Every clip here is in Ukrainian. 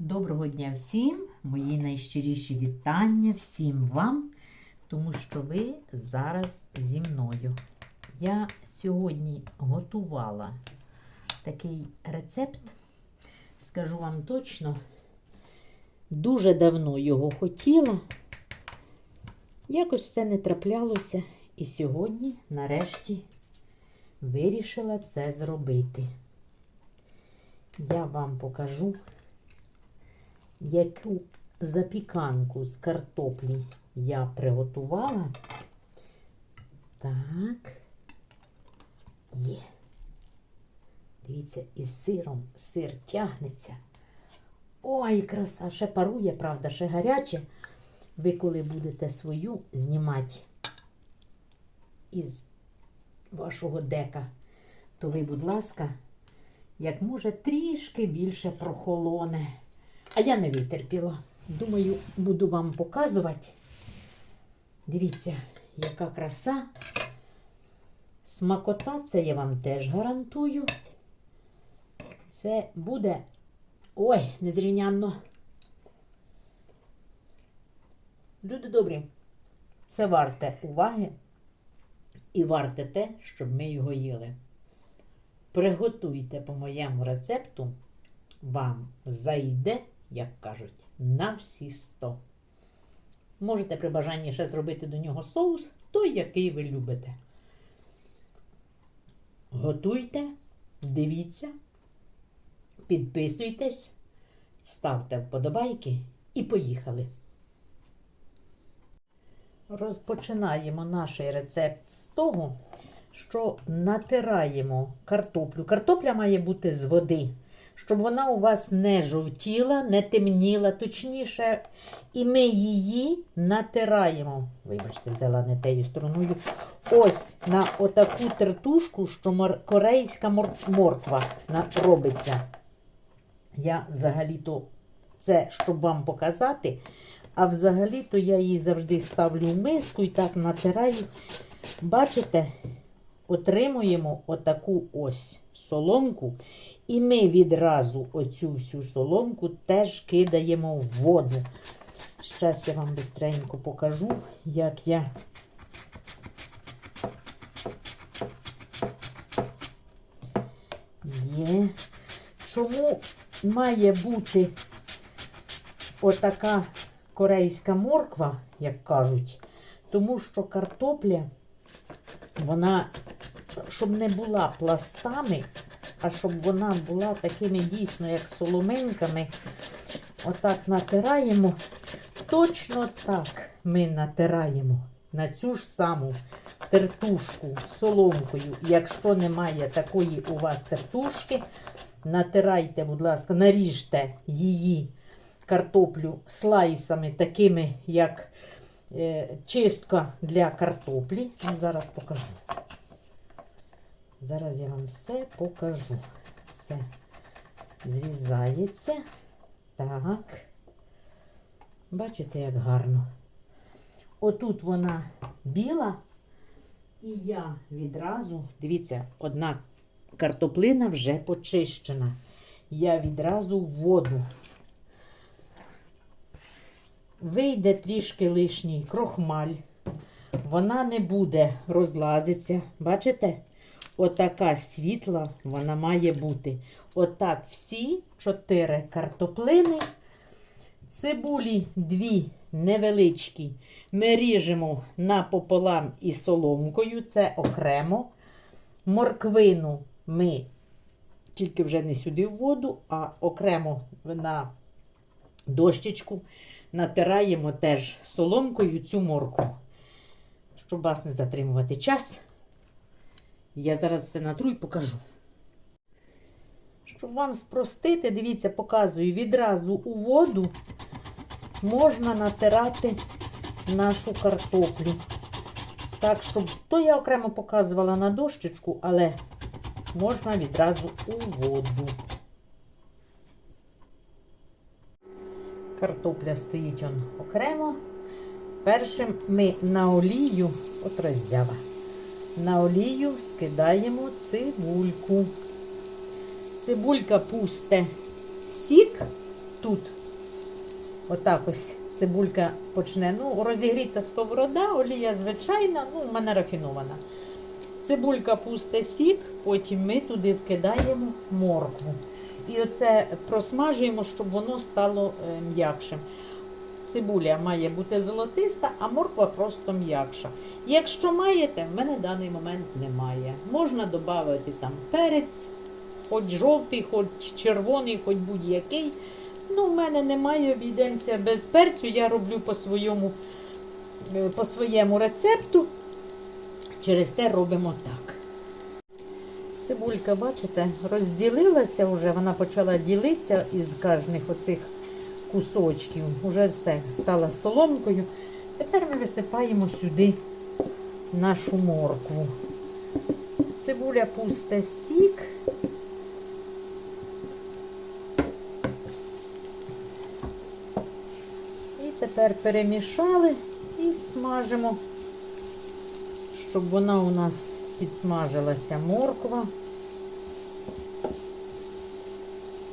Доброго дня всім, мої найщиріші вітання всім вам, тому що ви зараз зі мною. Я сьогодні готувала такий рецепт, скажу вам точно, дуже давно його хотіла. Якось все не траплялося, і сьогодні, нарешті, вирішила це зробити. Я вам покажу яку запіканку з картоплі я приготувала. Так, є. Дивіться, із сиром сир тягнеться. Ой, краса, ще парує, правда, ще гаряче. Ви, коли будете свою знімати із вашого дека, то ви, будь ласка, як може, трішки більше прохолоне. А я не витерпіла. Думаю, буду вам показувати. Дивіться, яка краса. Смакота, це я вам теж гарантую. Це буде. Ой, незрівнянно. Люди добрі, це варте уваги і варте те, щоб ми його їли. Приготуйте по моєму рецепту, вам зайде як кажуть, на всі сто. Можете при бажанні ще зробити до нього соус, той, який ви любите. Готуйте, дивіться, підписуйтесь, ставте вподобайки і поїхали. Розпочинаємо наш рецепт з того, що натираємо картоплю. Картопля має бути з води щоб вона у вас не жовтіла, не темніла, точніше, і ми її натираємо. Вибачте, взяла не тею стороною. Ось на отаку тертушку, що корейська мор... морква робиться. Я взагалі-то це, щоб вам показати. А взагалі-то я її завжди ставлю в миску і так натираю. Бачите, отримуємо отаку ось соломку. І ми відразу оцю всю соломку теж кидаємо в воду. Зараз я вам бистренько покажу, як я. Є. Чому має бути отака корейська морква, як кажуть, тому що картопля, вона, щоб не була пластами, а щоб вона була такими дійсно, як соломеньками, отак натираємо. Точно так ми натираємо на цю ж саму тертушку соломкою. Якщо немає такої у вас тертушки, натирайте, будь ласка, наріжте її картоплю слайсами, такими, як чистка для картоплі. Зараз покажу. Зараз я вам все покажу. Все зрізається. Так. Бачите, як гарно. Отут вона біла, і я відразу, дивіться, одна картоплина вже почищена. Я відразу воду. Вийде трішки лишній крохмаль, вона не буде розлазитися. Бачите? Отака світла вона має бути. Отак всі чотири картоплини. Цибулі дві невеличкі. Ми ріжемо напополам із соломкою, це окремо. Морквину ми тільки вже не сюди в воду, а окремо на дощечку натираємо теж соломкою цю морку, щоб вас не затримувати час. Я зараз все натру і покажу. Щоб вам спростити, дивіться, показую, відразу у воду можна натирати нашу картоплю. Так, щоб то я окремо показувала на дощечку, але можна відразу у воду. Картопля стоїть он окремо. Першим ми на олію, от роззява. На олію скидаємо цибульку. Цибулька пусте сік, тут отак ось цибулька почне. Ну, розігріта сковорода, олія звичайна, ну, в мене рафінована. Цибулька пусте сік, потім ми туди вкидаємо моркву. І оце просмажуємо, щоб воно стало е, м'якшим. Цибуля має бути золотиста, а морква просто м'якша. Якщо маєте, в мене в даний момент немає. Можна додати там перець, хоч жовтий, хоч червоний, хоч будь-який. Ну, в мене немає, обійдемося без перцю. Я роблю по своєму, е, по своєму рецепту. Через те робимо так. Цибулька, бачите, розділилася вже, вона почала ділитися із кожних оцих кусочків. Уже все стала соломкою. Тепер ми висипаємо сюди нашу моркву. Цибуля пусте сік. І тепер перемішали і смажимо, щоб вона у нас підсмажилася морква.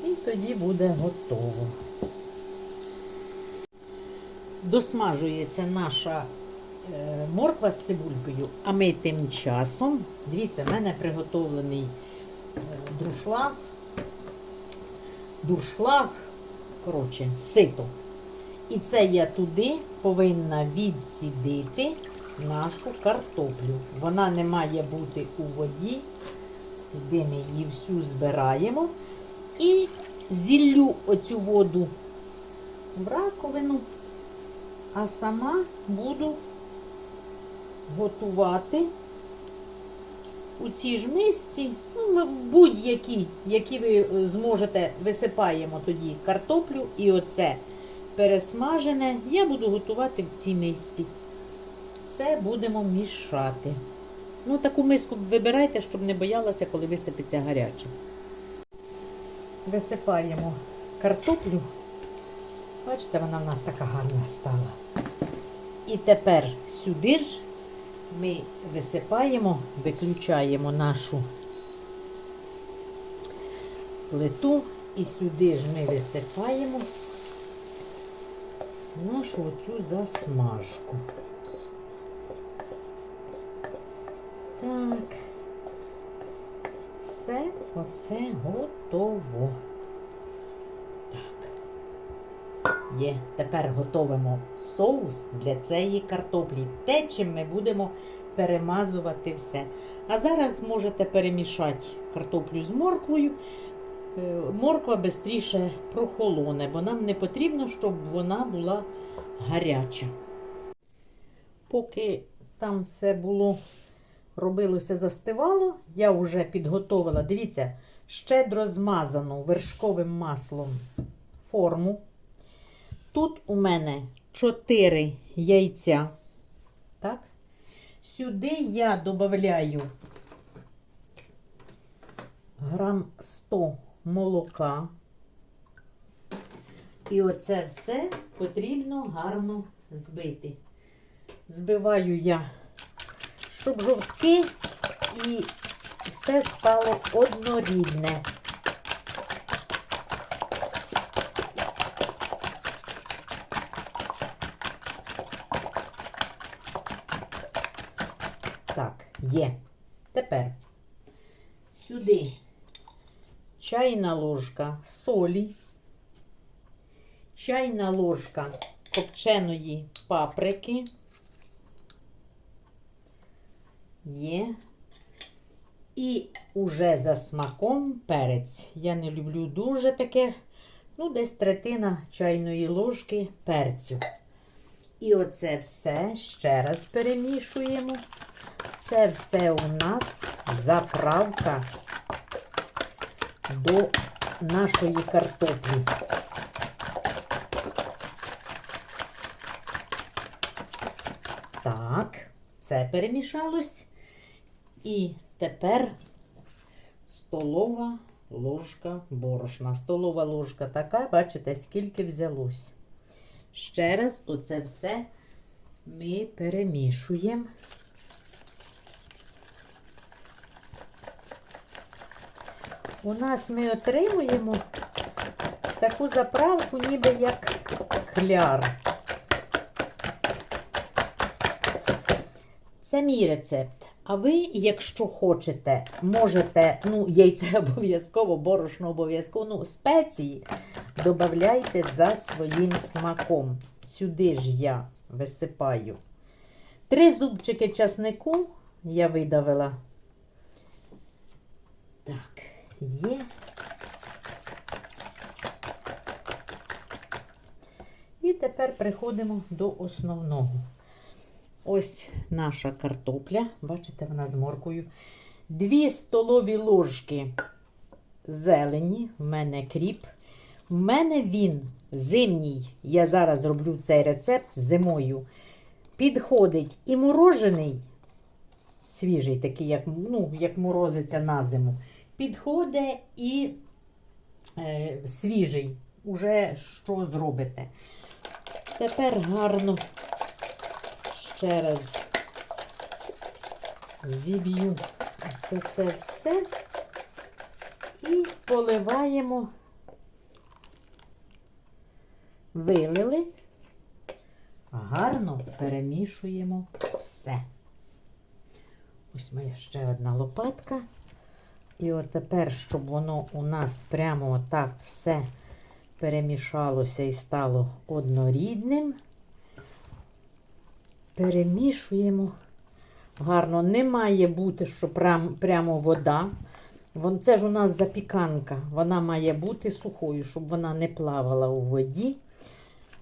І тоді буде готово. Досмажується наша е, морква з цибулькою, а ми тим часом, дивіться, в мене приготовлений е, друшлаг, дуршлаг, коротше, сито. І це я туди повинна відсідити нашу картоплю. Вона не має бути у воді, де ми її всю збираємо. І зіллю оцю воду в раковину, а сама буду готувати у цій ж мисці, ну, будь-які, які ви е, зможете, висипаємо тоді картоплю і оце пересмажене, я буду готувати в цій мисці. Все будемо мішати. Ну, таку миску вибирайте, щоб не боялася, коли висипеться гаряче. Висипаємо картоплю. Бачите, вона в нас така гарна стала. І тепер сюди ж ми висипаємо, виключаємо нашу плиту і сюди ж ми висипаємо нашу оцю засмажку. Так, все оце готово. Так. Є. Тепер готовимо соус для цієї картоплі. Те, чим ми будемо перемазувати все. А зараз можете перемішати картоплю з морквою. Е, Морква швидше прохолоне, бо нам не потрібно, щоб вона була гаряча. Поки там все було, робилося, застивало, я вже підготовила, дивіться, щедро змазану вершковим маслом форму. Тут у мене 4 яйця. Так? Сюди я додаю грам 100 молока. І оце все потрібно гарно збити. Збиваю я, щоб жовтки і все стало однорідне. Так, є. Тепер сюди чайна ложка солі, чайна ложка копченої паприки. Є. І уже за смаком перець. Я не люблю дуже таке, ну, десь третина чайної ложки перцю. І оце все ще раз перемішуємо. Це все у нас заправка до нашої картоплі. Так, це перемішалось. І тепер столова ложка борошна. Столова ложка така, бачите, скільки взялось. Ще раз оце все ми перемішуємо. У нас ми отримуємо таку заправку, ніби як кляр. Це мій рецепт. А ви, якщо хочете, можете, ну, яйце обов'язково, борошно обов'язково, ну, спеції додавайте за своїм смаком. Сюди ж я висипаю три зубчики часнику я видавила. Так, є. І тепер приходимо до основного. Ось наша картопля. Бачите, вона з моркою. Дві столові ложки зелені. В мене кріп. В мене він зимній. Я зараз зроблю цей рецепт зимою. Підходить і морожений, свіжий, такий, як ну, як морозиться на зиму. Підходить і е, свіжий. Уже що зробите. Тепер гарно ще раз зіб'ю це, це все і поливаємо, вилили, гарно перемішуємо все. Ось моя ще одна лопатка. І от тепер, щоб воно у нас прямо отак все перемішалося і стало однорідним, перемішуємо гарно. Не має бути, що прям, прямо вода. Вон, це ж у нас запіканка. Вона має бути сухою, щоб вона не плавала у воді.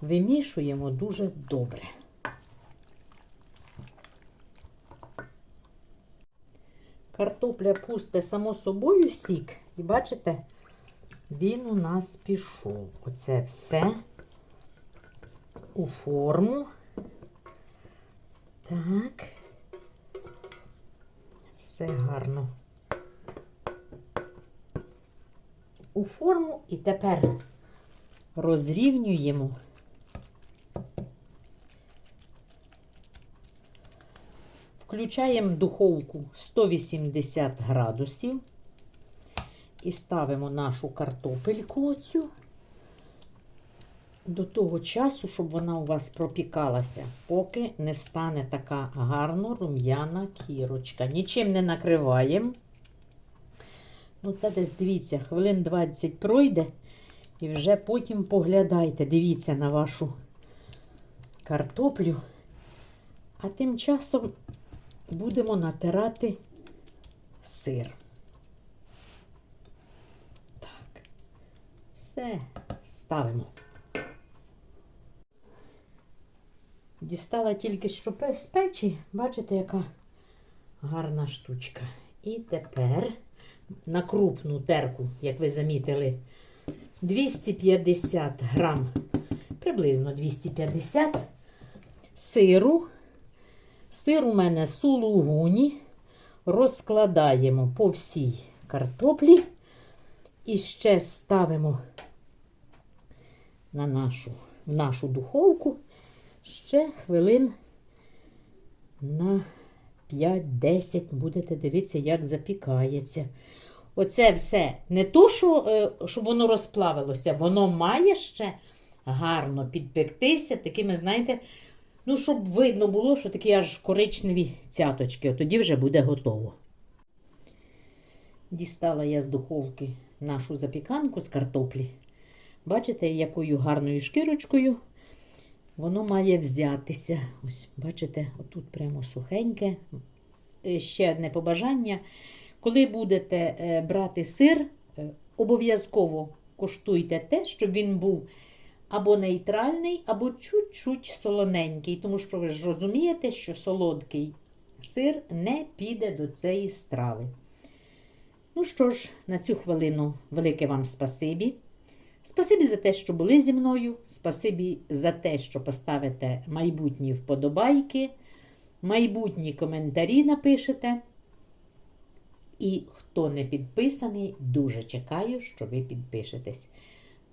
Вимішуємо дуже добре. Картопля пусте само собою сік. І бачите, він у нас пішов. Оце все у форму. Так. Все гарно. У форму і тепер розрівнюємо. Включаємо духовку 180 градусів і ставимо нашу картопельку оцю до того часу, щоб вона у вас пропікалася, поки не стане така гарно рум'яна кірочка. Нічим не накриваємо. Ну, це десь, дивіться, хвилин 20 пройде, і вже потім поглядайте, дивіться на вашу картоплю. А тим часом будемо натирати сир. Так, все ставимо. Дістала тільки що з печі, бачите, яка гарна штучка. І тепер на крупну терку, як ви замітили, 250 грам, приблизно 250 сиру. Сир у мене сулугуні. Розкладаємо по всій картоплі і ще ставимо на нашу, в нашу духовку ще хвилин на 5-10 будете дивитися, як запікається. Оце все не то, що, е, щоб воно розплавилося, воно має ще гарно підпектися такими, знаєте, ну, щоб видно було, що такі аж коричневі цяточки. От тоді вже буде готово. Дістала я з духовки нашу запіканку з картоплі. Бачите, якою гарною шкірочкою воно має взятися. Ось, бачите, отут прямо сухеньке. Е, Ще одне побажання. Коли будете е, брати сир, е, обов'язково коштуйте те, щоб він був або нейтральний, або чуть-чуть солоненький, тому що ви ж розумієте, що солодкий сир не піде до цієї страви. Ну що ж, на цю хвилину велике вам спасибі. Спасибі за те, що були зі мною. Спасибі за те, що поставите майбутні вподобайки, майбутні коментарі напишете. І хто не підписаний, дуже чекаю, що ви підпишетесь.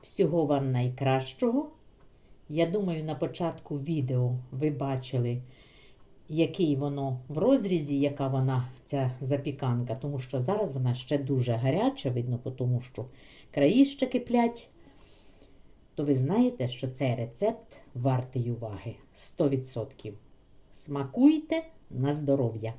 Всього вам найкращого. Я думаю, на початку відео ви бачили, який воно в розрізі, яка вона, ця запіканка, тому що зараз вона ще дуже гаряча, видно, тому що краї ще киплять. То ви знаєте, що цей рецепт вартий уваги 100%. Смакуйте на здоров'я!